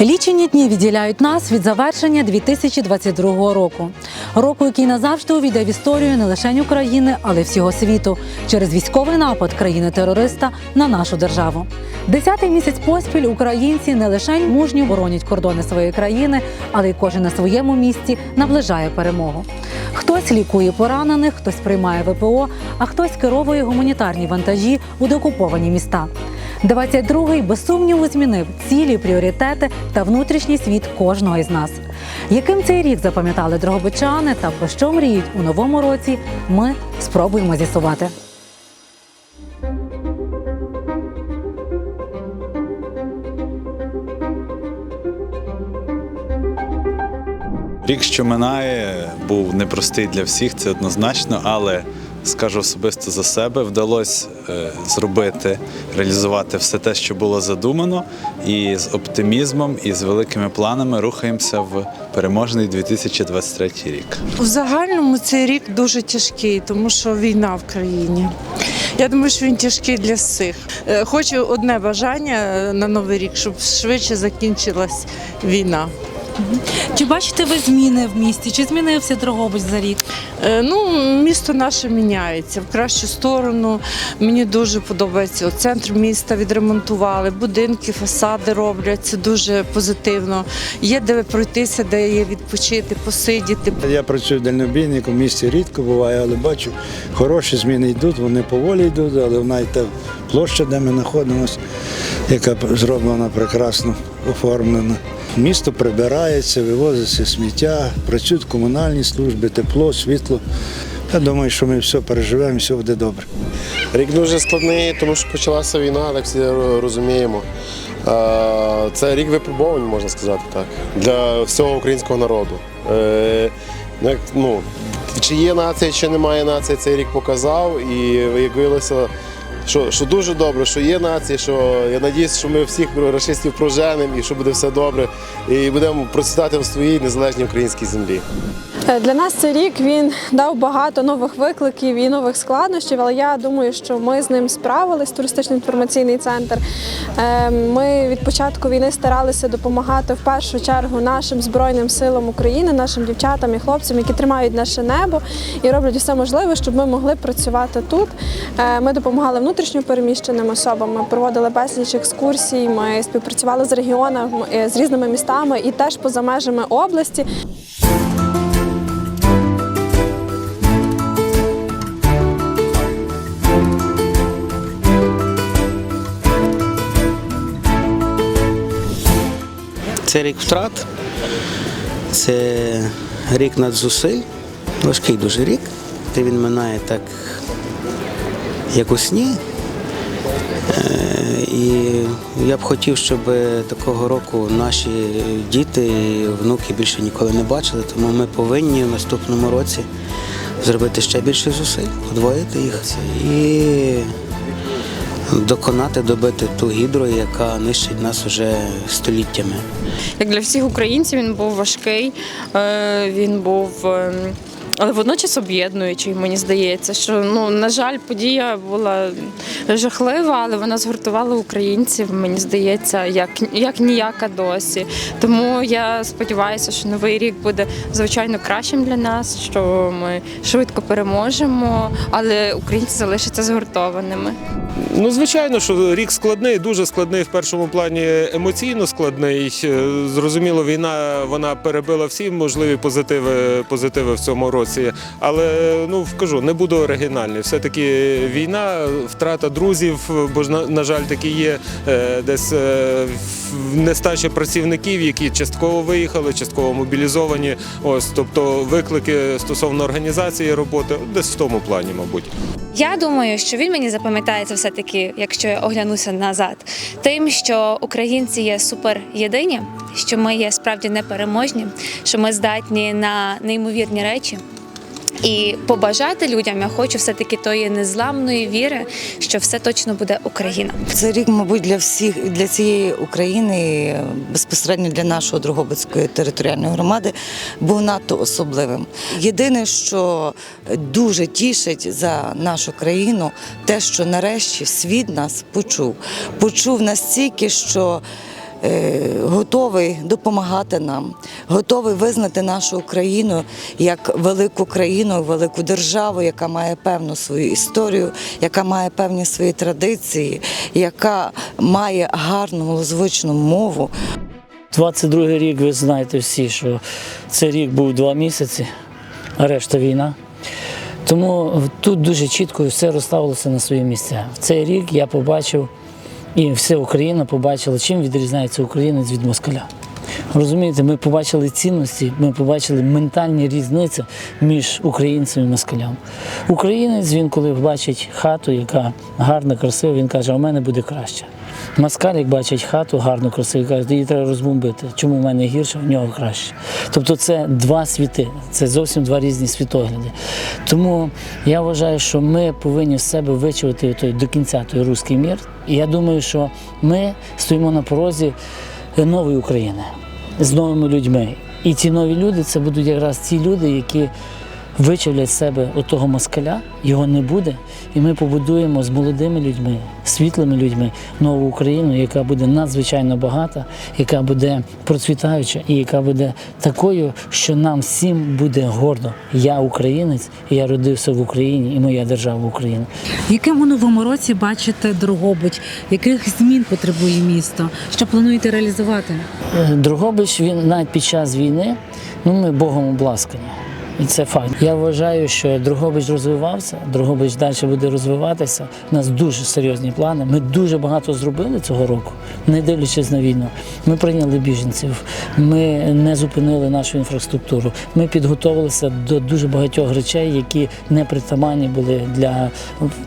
Лічені дні відділяють нас від завершення 2022 року. Року, який назавжди увійде в історію не лише України, але й всього світу через військовий напад країни-терориста на нашу державу. Десятий місяць поспіль українці не лише мужньо боронять кордони своєї країни, але й кожен на своєму місці наближає перемогу. Хтось лікує поранених, хтось приймає ВПО, а хтось керовує гуманітарні вантажі у деокуповані міста. 22-й без сумніву змінив цілі, пріоритети та внутрішній світ кожного із нас. Яким цей рік запам'ятали дрогобичани та про що мріють у новому році, ми спробуємо з'ясувати. Рік, що минає, був непростий для всіх, це однозначно, але скажу особисто за себе, вдалося е, зробити, реалізувати все те, що було задумано, і з оптимізмом, і з великими планами рухаємося в переможний 2023 рік. В загальному цей рік дуже тяжкий, тому що війна в країні. Я думаю, що він тяжкий для всіх. Е, Хочу одне бажання е, на новий рік, щоб швидше закінчилась війна. Чи бачите ви зміни в місті? Чи змінився Дрогобич за рік? Е, Ну, місто наше міняється в кращу сторону. Мені дуже подобається. От Центр міста відремонтували, будинки, фасади роблять. Це дуже позитивно. Є де пройтися, де є відпочити, посидіти. Я працюю дальнобійником, в місті рідко буває, але бачу, хороші зміни йдуть, вони поволі йдуть, але навіть та площа, де ми знаходимося, яка зроблена прекрасно оформлена. Місто прибирається, вивозиться сміття, працюють комунальні служби, тепло, світло. Я думаю, що ми все переживемо, все буде добре. Рік дуже складний, тому що почалася війна, так всі розуміємо. Це рік випробувань, можна сказати так, для всього українського народу. Е, Ну, чи є нація, чи немає нації, цей рік показав і виявилося, що, що дуже добре, що є нація, що я надіюсь, що ми всіх расистів проженемо і що буде все добре, і будемо процвітати в своїй незалежній українській землі. Е, Для нас цей рік він дав багато нових викликів і нових складнощів, але я думаю, що ми з ним справились. Туристичний інформаційний центр. Е, Ми від початку війни старалися допомагати в першу чергу нашим збройним силам України, нашим дівчатам і хлопцям, які тримають наше небо і роблять все можливе, щоб ми могли працювати тут. Е, Ми допомагали внутрішньо переміщеним особам. Ми проводили безліч екскурсій. Ми співпрацювали з регіонами е, з різними містами і теж поза межами області. Це рік втрат, це рік надзусиль, важкий дуже рік. Та він минає так, як у сні. Е, І я б хотів, щоб такого року наші діти і внуки більше ніколи не бачили, тому ми повинні в наступному році зробити ще більше зусиль, подвоїти їх і доконати, добити ту гідру, яка нищить нас уже століттями. як для всіх українців він був важкий, е, він був. Але водночас об'єднуючий, мені здається, що ну на жаль, подія була жахлива, але вона згуртувала українців. Мені здається, як, як ніяка досі. Тому я сподіваюся, що новий рік буде звичайно кращим для нас, що ми швидко переможемо, але українці залишаться згуртованими. Ну, звичайно, що рік складний, дуже складний в першому плані емоційно складний. Е, Зрозуміло, війна вона перебила всі можливі позитиви, позитиви в цьому році. Але ну кажу, не буду оригінальний. Все-таки війна, втрата друзів, бо ж на, жаль, такі є е, десь е, нестача працівників, які частково виїхали, частково мобілізовані. Ось, тобто виклики стосовно організації роботи, десь в тому плані, мабуть. Я думаю, що він мені запам'ятається все-таки, якщо я оглянуся назад, тим, що українці є супер єдині, що ми є справді непереможні, що ми здатні на неймовірні речі. І побажати людям я хочу все-таки тої незламної віри, що все точно буде Україна. Це рік, мабуть, для всіх для цієї України, безпосередньо для нашої Дрогобицької територіальної громади, був надто особливим. Єдине, що дуже тішить за нашу країну, те, що нарешті світ нас почув. Почув настільки, що готовий допомагати нам, готовий визнати нашу Україну як велику країну, велику державу, яка має певну свою історію, яка має певні свої традиції, яка має гарну малозвучну мову. 22 рік, ви знаєте всі, що цей рік був два місяці, а решта війна. Тому тут дуже чітко все розставилося на свої місця. В цей рік я побачив, і вся Україна побачила, чим відрізняється українець від москаля. Розумієте, ми побачили цінності, ми побачили ментальні різниці між українцем і москалем. Українець, він коли бачить хату, яка гарна, красива, він каже, у мене буде краще. Москаль, як бачить хату гарну, красиву, каже, її треба розбомбити. Чому в мене гірше, в нього краще. Тобто це два світи, це зовсім два різні світогляди. Тому я вважаю, що ми повинні з себе вичувати той, до кінця той руський мір. І я думаю, що ми стоїмо на порозі нової України з новими людьми. І ці нові люди це будуть якраз ті люди, які вичавлять з себе отого москаля, його не буде, і ми побудуємо з молодими людьми, світлими людьми нову Україну, яка буде надзвичайно багата, яка буде процвітаюча і яка буде такою, що нам всім буде гордо. Я українець, і я родився в Україні, і моя держава Україна. Яким у новому році бачите Дрогобич? Яких змін потребує місто? Що плануєте реалізувати? Е, Дрогобич він навіть під час війни, ну ми Богом обласкані. І це факт. Я вважаю, що Дрогобич розвивався, Дрогобич далі буде розвиватися. У нас дуже серйозні плани. Ми дуже багато зробили цього року, не дивлячись на війну. Ми прийняли біженців, ми не зупинили нашу інфраструктуру. Ми підготувалися до дуже багатьох речей, які не притаманні були для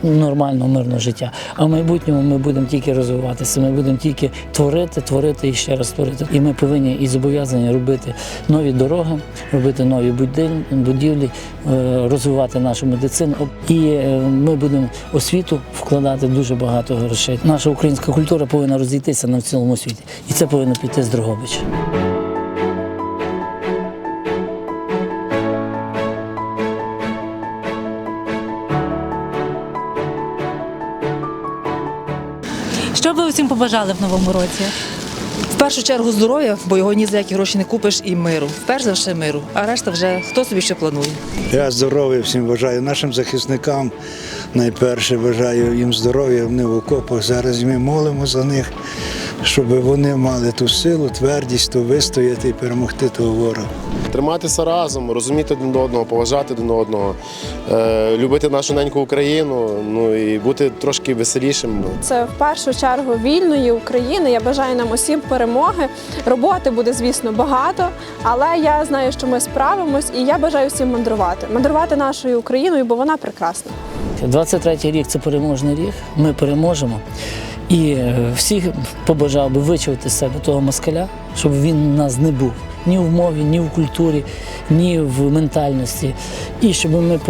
нормального мирного життя. А в майбутньому ми будемо тільки розвиватися. Ми будемо тільки творити, творити і ще раз творити. І ми повинні і зобов'язані робити нові дороги, робити нові будівлі, будівлі, е, розвивати нашу медицину. І е, ми будемо освіту вкладати дуже багато грошей. Наша українська культура повинна розійтися на цілому світі, і це повинно піти з Дрогобича. Що ви усім побажали в новому році? Першу чергу здоров'я, бо його ні за які гроші не купиш, і миру. Перш за все миру, а решта вже хто собі що планує. Я здоров'я всім бажаю нашим захисникам. Найперше бажаю їм здоров'я, вони в окопах. Зараз ми молимо за них, щоб вони мали ту силу, твердість, то вистояти і перемогти того ворога. Триматися разом, розуміти один одного, поважати один одного, е, любити нашу неньку Україну, ну і бути трошки веселішим. Це в першу чергу вільної України. Я бажаю нам усім перемоги. Роботи буде, звісно, багато, але я знаю, що ми справимось, і я бажаю всім мандрувати. Мандрувати нашою Україною, бо вона прекрасна. 23-й рік це переможний рік. Ми переможемо. І е, всіх побажав би вичувати з себе того москаля, щоб він у нас не був ні в мові, ні в культурі, ні в ментальності. І щоб ми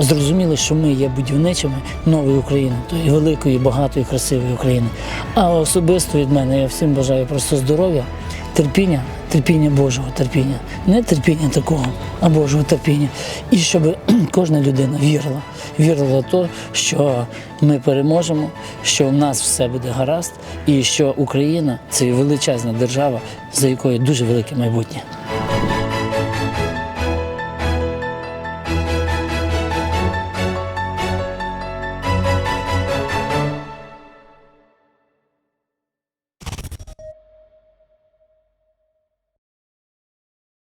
зрозуміли, що ми є будівничими нової України, тої великої, багатої, красивої України. А особисто від мене я всім бажаю просто здоров'я, терпіння, терпіння Божого терпіння. Не терпіння такого, а Божого терпіння. І щоб кожна людина вірила, вірила в те, що ми переможемо, що в нас все буде гаразд, і що Україна це величезна держава, за якою дуже велике майбутнє.